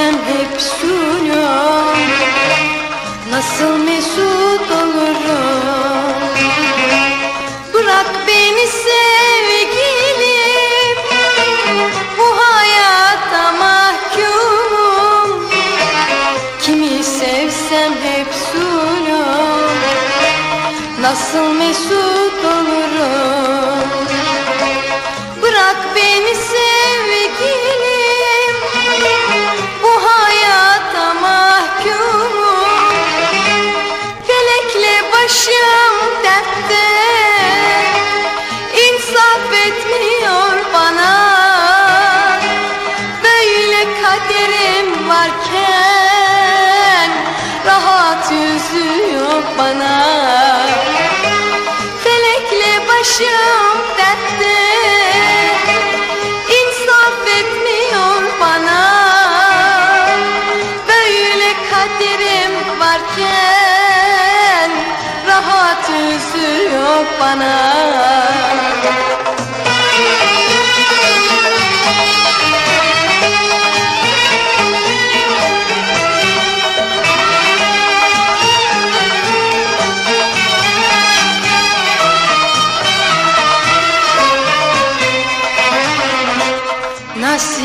Gecem hep sunuyor Nasıl mesut olurum? Bırak beni sevgilim. Bu hayata mahkumum. Kimi sevsem hep sunuyor Nasıl mesut olurum? İnsaf etmiyor bana. Böyle kaderim varken Rahat yüzü yok bana. Felekle başım dertte İnsaf etmiyor bana. Böyle kaderim varken Rahat yüzü yok bana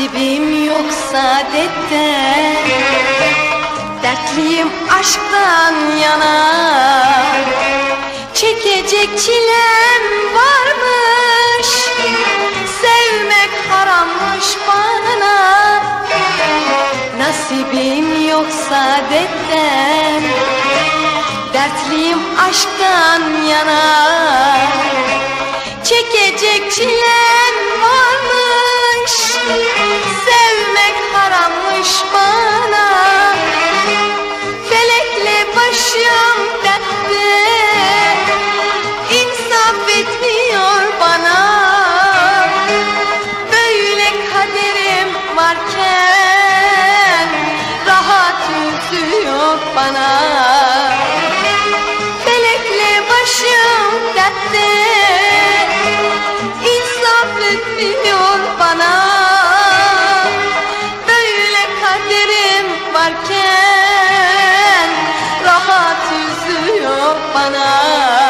Nasibim yok saadetten Dertliyim aşktan yana. Çekecek çilem varmış. Sevmek harammış bana. Nasibim yok saadetten Dertliyim aşktan yana. Çekecek çilem varmış yok bana. Felekle başım dertte İnsaf etmiyor bana. Böyle kaderim varken Rahat yüzü yok bana